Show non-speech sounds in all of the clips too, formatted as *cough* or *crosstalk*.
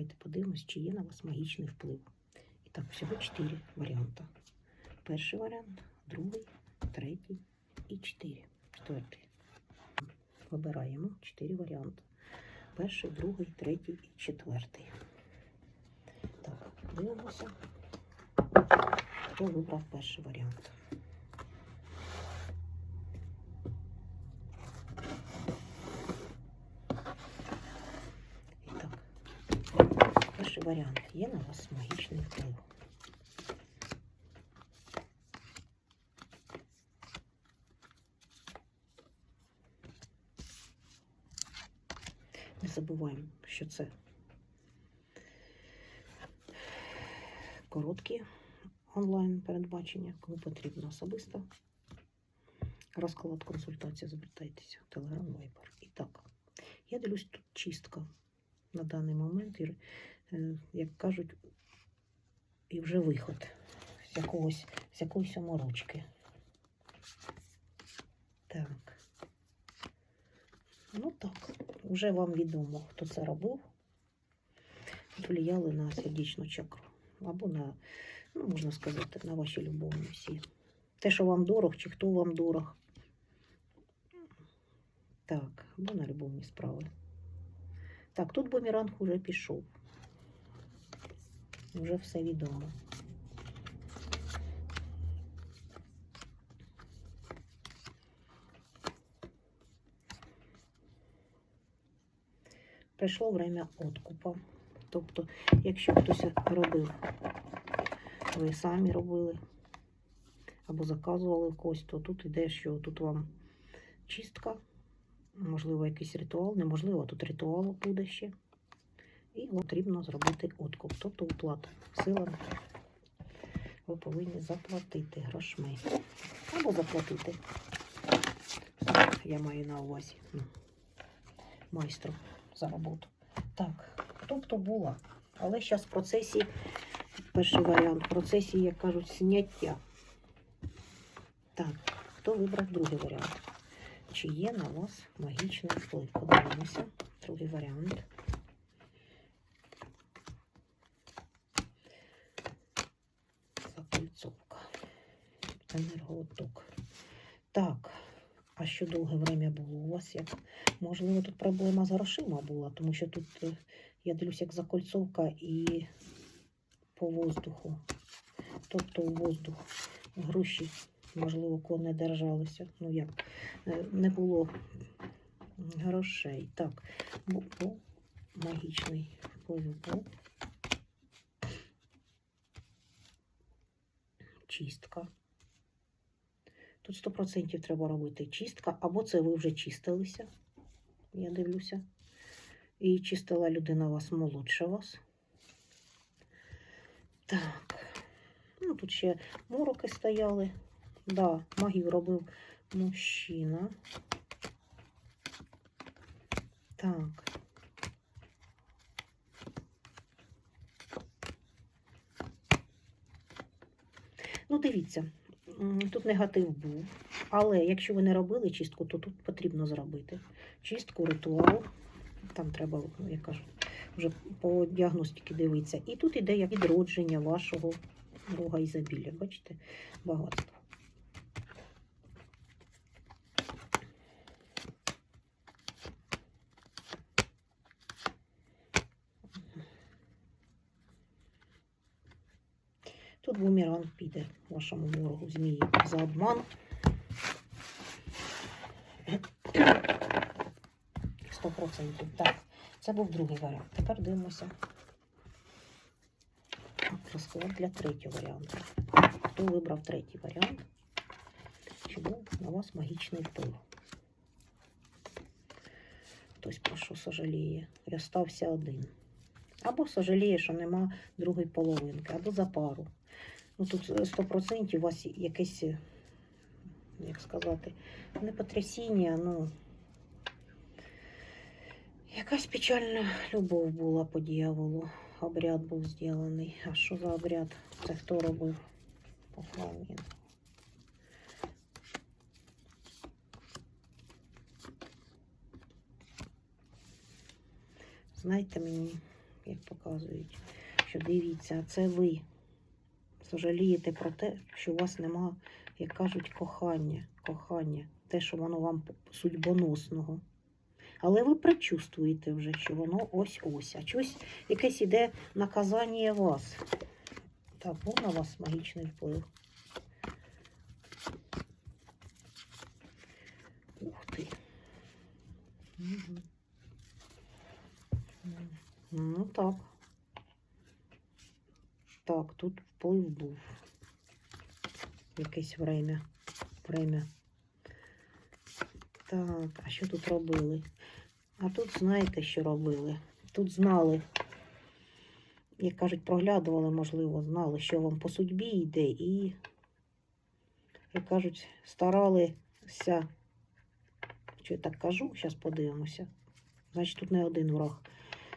Давайте подивимось, чи є на вас магічний вплив. І так, всього чотири варіанти. Перший варіант, другий, третій і чотири. Четвертий. Вибираємо чотири варіанти. Перший, другий, третій і четвертий. Так, дивимося. Хто вибрав перший варіант? І так, перший варіант. Є на вас магічний вплив. Не забуваємо, що це короткі онлайн передбачення, кому потрібно особисто. Розклад консультація, звертайтеся Telegram Viber. І так, я дивлюсь, тут чистка на даний момент, як кажуть, і вже виход з якоїсь оморочки. Так. Ну так, вже вам відомо, хто це робив. Влияли на сердечну чакру. Або на, ну, можна сказати, на ваші любовні всі. Те, що вам дорог, чи хто вам дорог. Так, або на любовні справи. Так, тут бумеранг уже пішов. Вже все відомо. Прийшло время откупа. Тобто, якщо хтось робив, ви самі робили або заказували когось, то тут іде, що тут вам чистка, можливо, якийсь ритуал, неможливо, тут ритуал буде ще. І потрібно зробити откуп, тобто оплата силами. Ви повинні заплатити грошми. Або заплатити. Я маю на увазі ну, майстру за роботу. Так, тобто була. Але зараз в процесі, перший варіант, в процесі, як кажуть, зняття. Так, хто вибрав другий варіант? Чи є на вас магічний вплив? Подивимося. Другий варіант. Закольцовка. Енергооток. Так, а що довге время було у вас? Як? Можливо, тут проблема з грошима була, тому що тут е, я дивлюсь, як закольцовка і по воздуху. Тобто у воздух гроші, можливо, не держалися. Ну як, е, не було грошей. Так, бу- був магічний був. Чистка. Тут 100% треба робити чистка, або це ви вже чистилися, я дивлюся. І чистила людина вас молодша вас. Так. Ну, тут ще мороки стояли. Да, магію робив мужчина. Так. Ну, дивіться, тут негатив був. Але якщо ви не робили чистку, то тут потрібно зробити. Чистку, ритуал. Там треба, ну, як кажуть, вже по діагностиці дивитися. І тут іде як відродження вашого Бога ізобілля. Бачите, багатство. Бумеранг піде вашому ворогу змії за обман. 100%. Так, це був другий варіант. Тепер дивимося розклад для третього варіанту. Хто вибрав третій варіант? Був на вас магічний вплив? Хтось про що сожаліє. І остався один. Або сожаліє, що нема другої половинки, або за пару. Ну тут 100% у вас якесь, е, як сказати, не потрясіння, ну. Якась печальна любов була по дьяволу. Обряд був зроблений. А що за обряд? Це хто робив? Похвалін. Знаєте, мені як показують. Що дивіться, це ви сожалієте про те, що у вас нема, як кажуть, кохання, кохання, те, що воно вам судьбоносного. Але ви предчувствуєте вже, що воно ось-ось. А щось якесь іде наказання вас. Так, був на вас магічний вплив. Ух ти. М, Ну так. Так, тут вплив був. Якесь время. Время. Так, а що тут робили? А тут знаєте, що робили? Тут знали, як кажуть, проглядували, можливо, знали, що вам по судьбі йде, і, як кажуть, старалися. Що я так кажу, зараз подивимося. Значить, тут не один враг.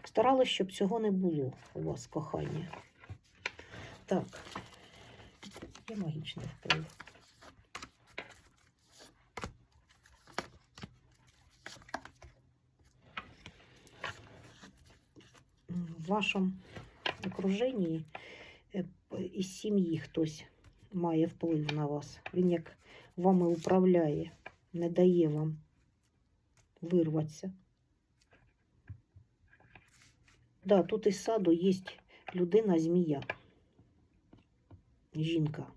Старались, щоб цього не було у вас кохання. Так, є магічний вплив. В вашому окруженні е, із сім'ї хтось має вплив на вас. Він як вами управляє, не дає вам вирватися. Да, тут із саду є людина-змія, жінка,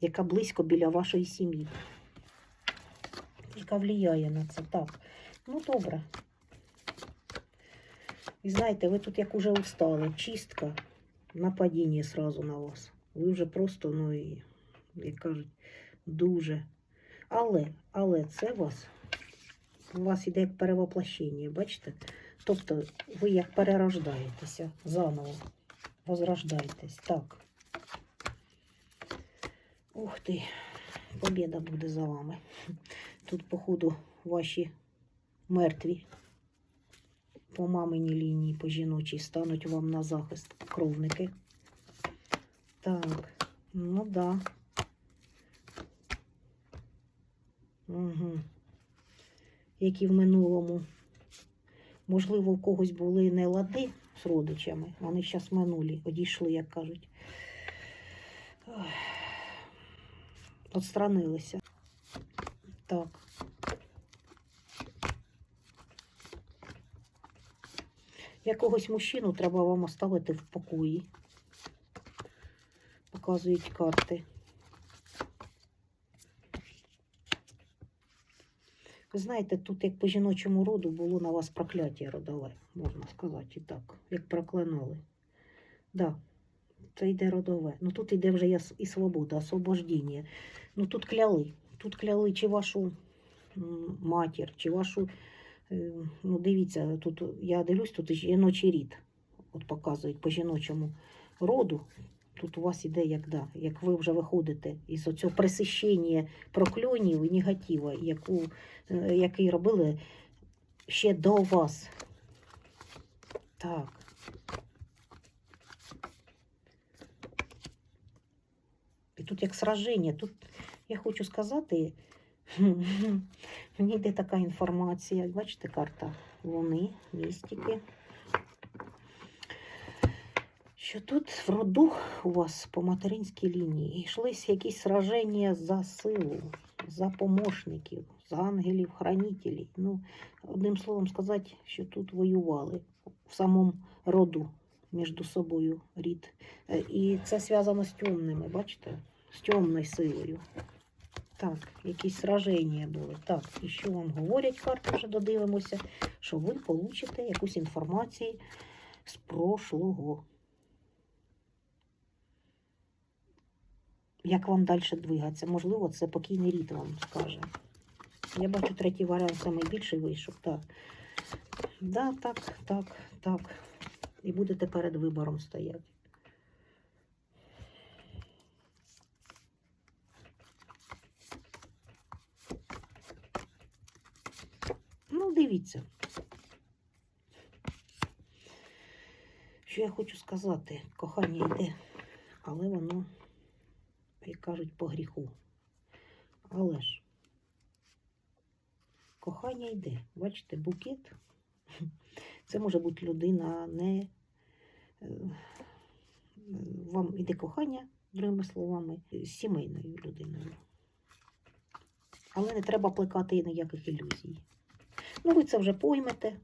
яка близько біля вашої сім'ї, яка впливає на це. Так, ну добре. І знаєте, ви тут як уже устали, чистка, нападіння сразу на вас. Ви вже просто, ну і, як кажуть, дуже. Але, але це вас, у вас іде як перевоплощення, бачите? Тобто ви як перерождаєтеся заново, возрождаєтесь. Так. Ух ти, побіда буде за вами. Тут, походу, ваші мертві по маминій лінії, по жіночій, стануть вам на захист кровники. Так, ну да. Угу. Які в минулому. Можливо, у когось були не лади з родичами, вони зараз минулі, одійшли, як кажуть. Ой. Отстранилися. Так. Якогось мужчину треба вам оставити в покої. Показують карти. Ви знаєте, тут як по жіночому роду було на вас прокляття родове, можна сказати і так, як проклинали. Да, це йде родове. Ну тут йде вже і свобода, освобождення. Ну тут кляли. Тут кляли чи вашу матір, чи вашу. е, Ну, дивіться, тут я дивлюсь, тут жіночий рід. От показують по жіночому роду. Тут у вас іде як, да, як ви вже виходите із оцього присищення прокльонів і негатива, яку, е, який робили ще до вас. Так. І тут як сраження. Тут я хочу сказати, *laughs* мені йде така інформація. Бачите, карта Луни, містики. Що тут в роду у вас по материнській лінії йшлись якісь сраження за силу, за помощників, за ангелів, хранителів. Ну, одним словом сказати, що тут воювали в самому роду між собою рід. Е, І це зв'язано з темними, бачите? З темною силою. Так, якісь сраження були. Так, і що вам говорять карти, вже додивимося, що ви получите якусь інформацію з прошлого. Як вам далі двигатися? Можливо, це покійний рід вам скаже. Я бачу третій варіант найбільший вийшов. Так. Да, так, так, так. І будете перед вибором стояти. Ну, дивіться. Що я хочу сказати? Кохання йде, але воно, як кажуть, по гріху. Але ж кохання йде. Бачите, букет. Це може бути людина не е, вам іде кохання, другими словами, з сімейною людиною. Але не треба плекати ніяких ілюзій. Ну, ви це вже поймете.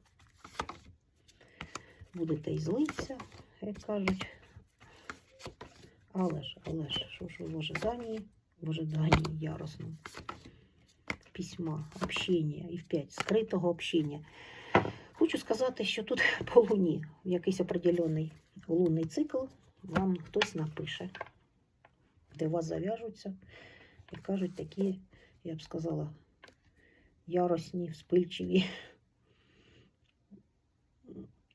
Будете і злитися, як кажуть. Але ж, але ж, що ж в ожиданні, в ожиданні яростном письма, общення і в п'ять скритого общення. Хочу сказати, що тут *laughs* по луні якийсь определений лунний цикл вам хтось напише, де вас зав'яжуться і кажуть такі, я б сказала, яростні, вспильчиві.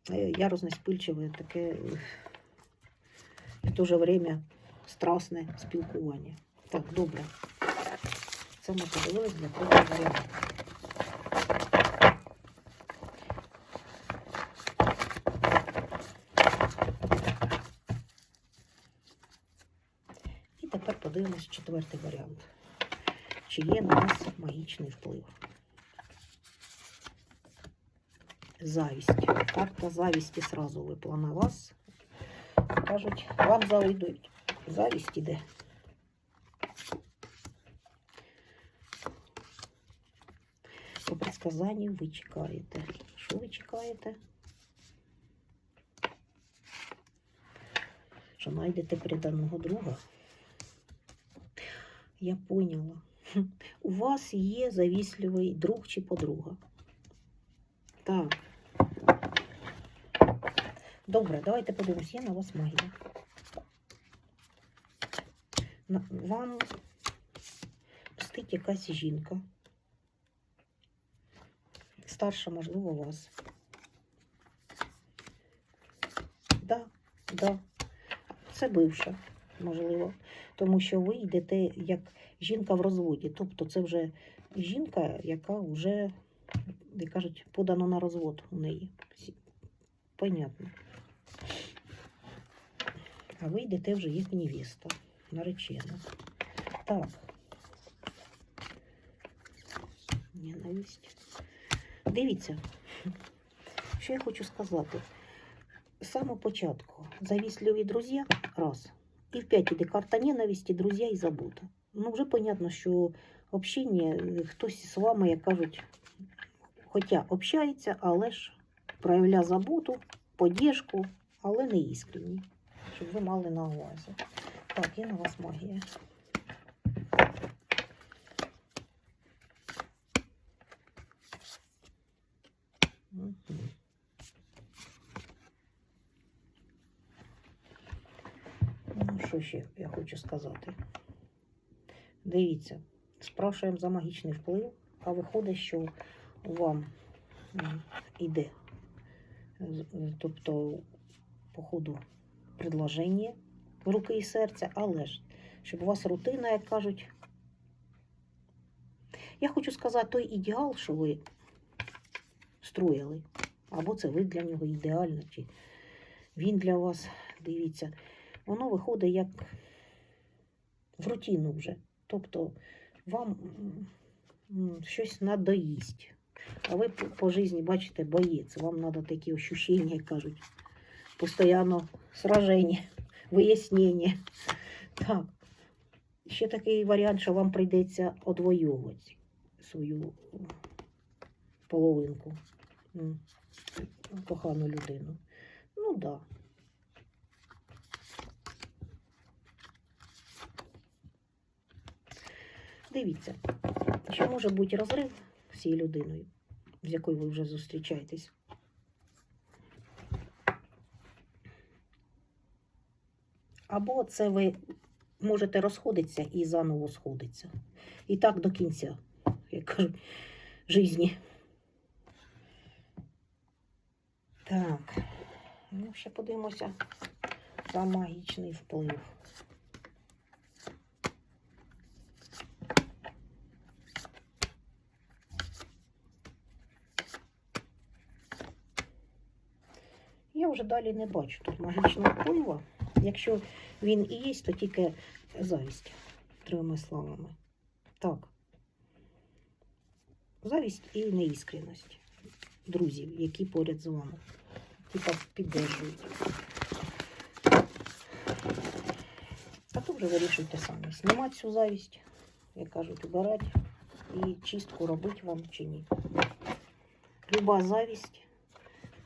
Е, Яростне, вспильчиве, таке в то же время страсне спілкування. Так, добре. Це ми подивились для третього варіанту. І тепер подивимось четвертий варіант. Чи є на нас магічний вплив? Завість. Карта завісті сразу випала на вас. Кажуть, вам завидують. Завість іде. По предсказанню ви чекаєте. Що ви чекаєте? Що знайдете преданого друга? Я поняла. *laughs* У вас є завісливий друг чи подруга. Так. Добре, давайте подивимось, є на вас магія. Вам мстить якась жінка. Старша, можливо, вас. Да, да. Це бивша, можливо. Тому що ви йдете як жінка в розводі. Тобто це вже жінка, яка вже, як кажуть, подано на розвод у неї. Понятно. А ви йдете вже як невіста, наречена. Так. Ненависть. Дивіться, що я хочу сказати. З самого початку завісливі друзі раз. І в п'ять іде карта ненависті, друзі і забута. Ну, вже понятно, що общення е, хтось з вами, як кажуть, хоча общається, але ж проявляє заботу, поддержку, але не іскренні. Щоб ви мали на увазі. Так, є на вас магія. Ну, що ще я хочу сказати? Дивіться, спрашуємо за магічний вплив, а виходить, що вам іде, тобто, по ходу предложення руки і серця, але ж, щоб у вас рутина, як кажуть. Я хочу сказати, той ідеал, що ви строїли, або це ви для нього ідеально, чи він для вас, дивіться, воно виходить як в рутину вже. Тобто вам щось надоїсть. А ви по житті бачите боєць. Вам треба такі ощущення, як кажуть, постійно сраження, *laughs* вияснення. Так. Ще такий варіант, що вам прийдеться одвоювати свою половинку, кохану людину. Ну так. Да. Дивіться, що може бути розрив з цією людиною, з якою ви вже зустрічаєтесь. Або це ви можете розходитися і заново сходитися. І так до кінця, як кажуть, житті. Так, ну ще подивимося за магічний вплив. Я вже далі не бачу тут магічного впливу. Якщо він і є, то тільки завість, трьома словами. Так. Завість і неіскреність друзів, які поряд з вами. Типа піддержують. А то вже вирішуйте самі. Знімати цю завість, як кажуть, убирати і чистку робити вам чи ні. Люба завість,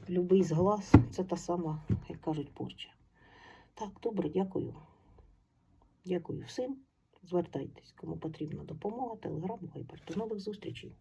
любий зглаз це та сама, як кажуть, порча. Так, добре, дякую. Дякую всім. Звертайтесь, кому потрібна допомога, телеграм, вайбер. До нових зустрічей.